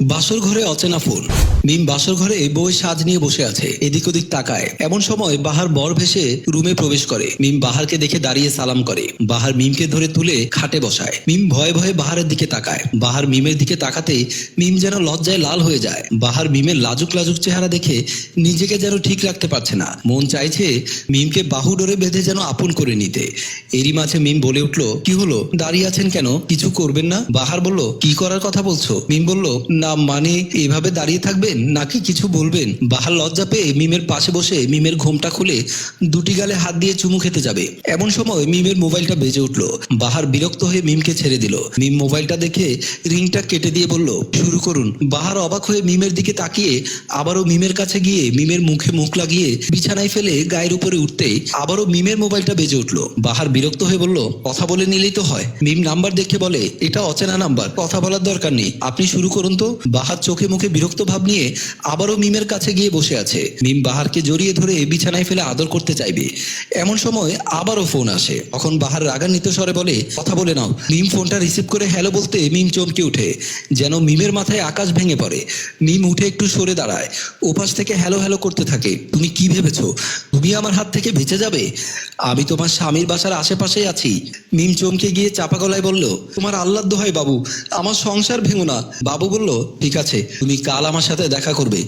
বাসর ঘরে অচেনা ফোন মিম বাসর ঘরে বই সাজ নিয়ে বসে আছে, এদিক ওদিক তাকায়। এমন সময় বাহার বর ভেসে রুমে প্রবেশ করে। মিম বাহারকে দেখে দাঁড়িয়ে সালাম করে। বাহার মিমকে ধরে তুলে খাটে বসায়। মিম ভয়ে ভয়ে বাহারের দিকে তাকায়। বাহার মিমের দিকে তাকাতে মিম যেন লজ্জায় লাল হয়ে যায়। বাহার মিমের লাজুক লাজুক চেহারা দেখে নিজেকে যেন ঠিক রাখতে পারছে না। মন চাইছে মিমকে বাহু ডোরে বেঁধে যেন আপন করে নিতে। এরই মাঝে মিম বলে উঠল, কি হলো? দাঁড়িয়ে আছেন কেন? কিছু করবেন না? বাহার বলল, কি করার কথা বলছো? মিম বলল না মানে এভাবে দাঁড়িয়ে থাকবেন নাকি কিছু বলবেন? বাহার লজ্জা পেয়ে মিমের পাশে বসে মিমের ঘোমটা খুলে দুটি গালে হাত দিয়ে চুমু খেতে যাবে। এমন সময় মিমের মোবাইলটা বেজে উঠল। বাহার বিরক্ত হয়ে মিমকে ছেড়ে দিল। মিম মোবাইলটা দেখে রিংটা কেটে দিয়ে বলল, শুরু করুন। বাহার অবাক হয়ে মিমের দিকে তাকিয়ে আবারও মিমের কাছে গিয়ে মিমের মুখে মুখ লাগিয়ে বিছানায় ফেলে গায়ের উপরে উঠতেই আবারও মিমের মোবাইলটা বেজে উঠল। বাহার বিরক্ত হয়ে বলল, কথা বলে নিলেই তো হয়। মিম নাম্বার দেখে বলে, এটা অচেনা নাম্বার। কথা বলার দরকার নেই। আপনি শুরু করুন তো। বাহার চোখে মুখে বিরক্ত ভাব নিয়ে আবারও মিমের কাছে গিয়ে বসে আছে। মিম বাহারকে জড়িয়ে ধরে বিছানায় ফেলে আদর করতে চাইবে। এমন সময় আবারও ফোন আসে। তখন বাহার রাগান্বিত স্বরে বলে, কথা বলে নাও। মিম ফোনটা রিসিভ করে হ্যালো বলতে মিম চমকে উঠে যেন মিমের মাথায় আকাশ ভেঙে পড়ে। মিম উঠে একটু সরে দাঁড়ায়। ওপাশ থেকে হ্যালো হ্যালো করতে থাকে। তুমি কি ভেবেছো? তুমি আমার হাত থেকে বেঁচে যাবে। আমি তোমার স্বামীর বাসার আশেপাশেই আছি। মিম চমকে গিয়ে চাপা গলায় বলল, তোমার আল্লাহ দোহাই বাবু, আমার সংসার ভেঙো না। বাবু বলল, ঠিক আছে, তুমি কাল আমার সাথে দেখা করবে।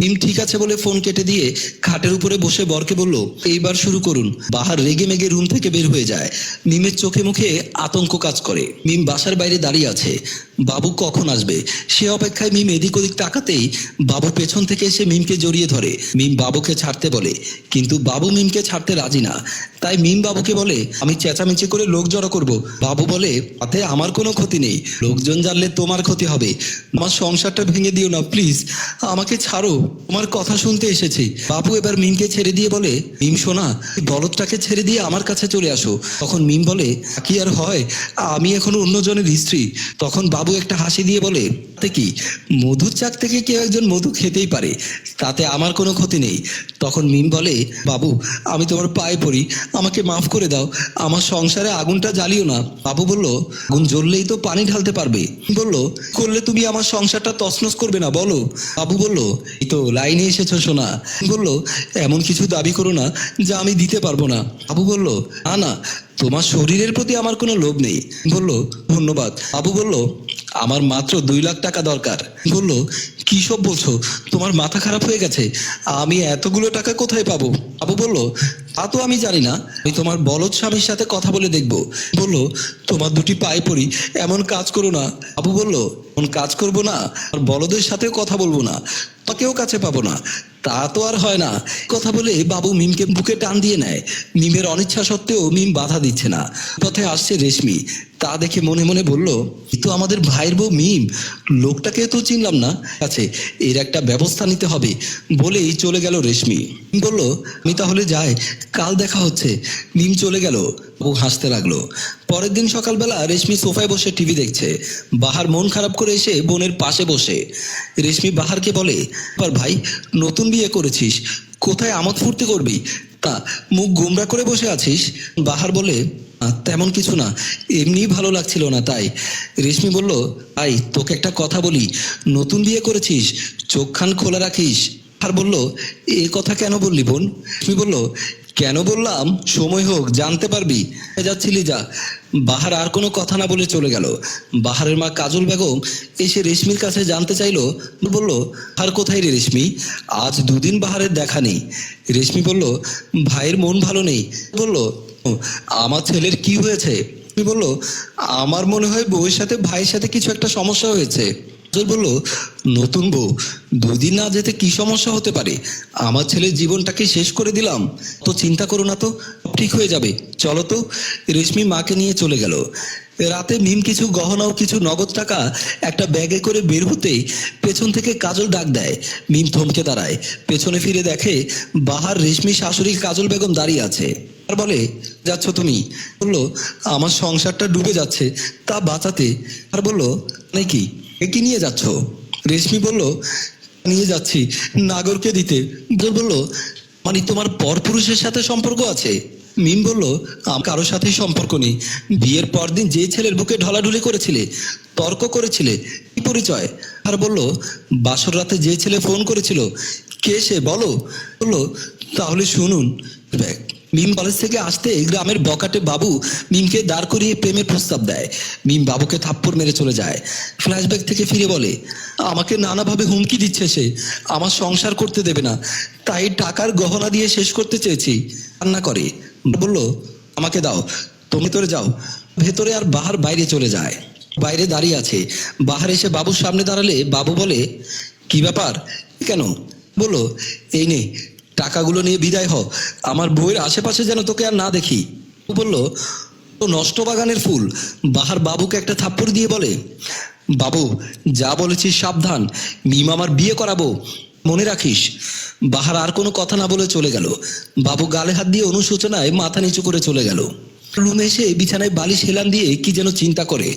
মিম ঠিক আছে বলে ফোন কেটে দিয়ে খাটের উপরে বসে বরকে বলল, এইবার শুরু করুন। বাহার রেগে মেগে রুম থেকে বের হয়ে যায়। মিমের চোখে মুখে আতঙ্ক কাজ করে। মিম বাসার বাইরে দাঁড়িয়ে আছে। বাবু, কখন আসবে? সে অপেক্ষায় মিম এদিক ওদিক তাকাতেই বাবু পেছন থেকে এসে মিমকে জড়িয়ে ধরে। মিম বাবুকে ছাড়তে বলে, কিন্তু বাবু মিমকে ছাড়তে রাজি না। তাই মিম বাবুকে বলে, আমি চেঁচামেচি করে লোক জড়ো করব। বাবু বলে, তাতে আমার কোনো ক্ষতি নেই। লোকজন জানলে তোমার ক্ষতি হবে। আমার সংসারটা ভেঙে দিও না, প্লিজ। আমাকে ছাড়ো। তোমার কথা শুনতে এসেছি। বাবু এবার মিমকে ছেড়ে দিয়ে বলে, মিম এই বলদটাকে ছেড়ে দিয়ে আমার কাছে চলে আসো। তখন মিম বলে কি আর হয়? আমি এখন অন্যজনের স্ত্রী। তখন বাবু একটা হাসি দিয়ে বলে, তাতে কি? মধুর চাক থেকে কেউ একজন মধু খেতেই পারে। তাতে আমার কোনো ক্ষতি নেই। তখন মিম বলে, বাবু, আমি তোমার পায়ে পড়ি, আমাকে মাফ করে দাও, আমার সংসারে আগুনটা জ্বালিও না। বাবু বলল, আগুন জ্বললেই তো পানি ঢালতে পারবে। বলল, করলে তুমি আমার সংসারটা তছনছ করবে না, বলো। বাবু বলল, এই তো লাইনে এসেছ শোনা বলল, এমন কিছু দাবি করো না, যা আমি দিতে পারব না। বাবু বলল, না না তোমার শরীরের প্রতি আমার কোনো লোভ নেই। বলল, ধন্যবাদ। বাবু বলল, আমার মাত্র দুই লাখ টাকা দরকার। বলল, কি সব বলছো? তোমার মাথা খারাপ হয়ে গেছে। আমি এতগুলো টাকা কোথায় পাবো? বাবু বলল, তা তো আমি জানি না। আমি তোমার বলদ স্বামীর সাথে কথা বলে দেখব। বলল, তোমার দুটি পায়ে পড়ি, এমন কাজ করো না। বাবু বলল, এমন কাজ করব না, আর বলদের সাথেও কথা বলব না তাকেও কাছে পাবো না। তা তো আর হয় না। কথা বলে বাবু মিমকে বুকে টান দিয়ে নেয়। মিমের অনিচ্ছা সত্ত্বেও মিম বাধা দিচ্ছে না। পথে আসছে রেশমি। তা দেখে মনে মনে বলল "এ তো আমাদের ভাইয়ের বউ মিম। লোকটাকে তো চিনলাম না। আছে, এর একটা ব্যবস্থা নিতে হবে। বলেই চলে গেল রেশমি। বলল, আমি তাহলে যাই। কাল দেখা হচ্ছে। মিম চলে গেল বউ হাসতে লাগল। পরের দিন সকালবেলা রেশমি সোফায় বসে টিভি দেখছে। বাহার মন খারাপ করে এসে বোনের পাশে বসে। রেশমি বাহারকে বলে, "এবার ভাই, নতুন বিয়ে করেছিস? কোথায় আমোদ ফুর্তি করবি? তা, মুখ গুমরা করে বসে আছিস? বাহার বলে তেমন কিছু না। এমনি ভালো লাগছিল না তাই। রেশমি বলল, আই, তোকে একটা কথা বলি। নতুন বিয়ে করেছিস? চোখ খান খোলা রাখিস? আর বলল, এ কথা কেন বললি বোন? রেশমি বলল কেন বললাম? সময় হোক জানতে পারবি। যাচ্ছিলি যা বাহার আর কোনো কথা না বলে চলে গেল। বাহারের মা কাজল বেগম এসে রেশমির কাছে জানতে চাইলো বলল আর কোথায় রে রেশমি? আজ দুদিন বাহারের দেখা নেই। রেশমি বলল ভাইয়ের মন ভালো নেই। বলল "ও, আমার ছেলের কি হয়েছে? বলল আমার মনে হয় বউয়ের সাথে ভাইয়ের সাথে কিছু একটা সমস্যা হয়েছে। বলল, নতুন বউ, দুদিন না যেতে কি সমস্যা হতে পারে? আমার ছেলের জীবনটাকে শেষ করে দিলাম। তো চিন্তা করো না তো, ঠিক হয়ে যাবে। চলো তো। রেশমি মাকে নিয়ে চলে গেল। রাতে মিম কিছু, গহনা ও কিছু নগদ টাকা একটা ব্যাগে করে বের হতেই পেছন থেকে কাজল ডাক দেয়। মিম থমকে দাঁড়ায়। পেছনে ফিরে দেখে বাহার রেশমি শাশুড়ি কাজল বেগম দাঁড়িয়ে আছে। আর বলে, যাচ্ছ তুমি? বলল, আমার সংসারটা ডুবে যাচ্ছে, তা বাঁচাতে। আর বলল নাকি এ কি নিয়ে যাচ্ছ? রেশমি বলল, নিয়ে যাচ্ছি, নাগরকে দিতে। বল বলল মানে তোমার পরপুরুষের সাথে সম্পর্ক আছে? মিম বলল আমার কারোর সাথেই সম্পর্ক নেই। বিয়ের পরদিন যে ছেলের বুকে ঢলাঢুলি করেছিলে, তর্ক করেছিলে, কি পরিচয়? আর বলল, বাসর রাতে যে ছেলে ফোন করেছিল, কে সে? বলো। বলল, তাহলে শুনুন। ব্যাগ মিম কলেজ থেকে আসতে গ্রামের বকাটে বাবু মিমকে দাঁড় করিয়ে প্রেমের প্রস্তাব দেয়। মিম বাবুকে থাপ্পড় মেরে চলে যায়। ফ্ল্যাশব্যাক থেকে ফিরে বলে, আমাকে নানাভাবে হুমকি দিচ্ছে সে। আমার সংসার করতে দেবে না। তাই টাকার গহনা দিয়ে শেষ করতে চেয়েছি। রান্না করে। বলল, আমাকে দাও। তুমি তোরে যাও। ভেতরে আর বাহার বাইরে চলে যায়। বাইরে দাঁড়িয়ে আছে। বাহার এসে বাবুর সামনে দাঁড়ালে বাবু বলে, কি ব্যাপার? কেন? বলল, এই নে টাকাগুলো নিয়ে বিদায় হ আমার বইয়ের আশেপাশে যেন তোকে আর না দেখি। বলল, ও নষ্ট বাগানের ফুল। বাহার বাবুকে একটা থাপ্পড় দিয়ে বলে, বাবু, যা বলেছিস সাবধান। মিম আমার বিয়ে করাবো। মনে রাখিস, বাহার আর কোনো কথা না বলে চলে গেল। বাবু গালে হাত দিয়ে অনুশোচনায় মাথা নিচু করে চলে গেল। রুমে এসে বিছানায় বালিশ হেলান দিয়ে কি যেন চিন্তা করে।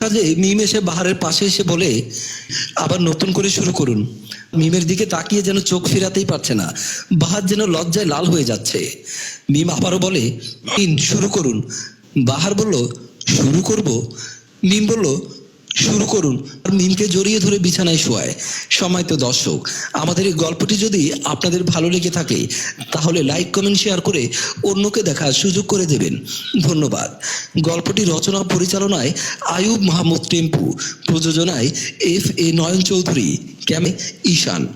কাজে মিম এসে বাহারের পাশে এসে বলে, আবার নতুন করে শুরু করুন। মিমের দিকে তাকিয়ে যেন চোখ ফেরাতেই পারছে না। বাহার যেন লজ্জায় লাল হয়ে যাচ্ছে। মিম আবারও বলে শুরু করুন। বাহার বলল, শুরু করব? মিম বলল শুরু করুন। আর মিমকে জড়িয়ে ধরে বিছানায় শোয়ায়। সময় তো দর্শক। আমাদের এই গল্পটি যদি আপনাদের ভালো লেগে থাকে, তাহলে লাইক কমেন্ট শেয়ার করে অন্যকে দেখার সুযোগ করে দেবেন। ধন্যবাদ। গল্পটি রচনা পরিচালনায় আয়ুব মাহমুদ টেম্পু। প্রযোজনায় এফ এ নয়ন চৌধুরী ক্যামে ঈশান।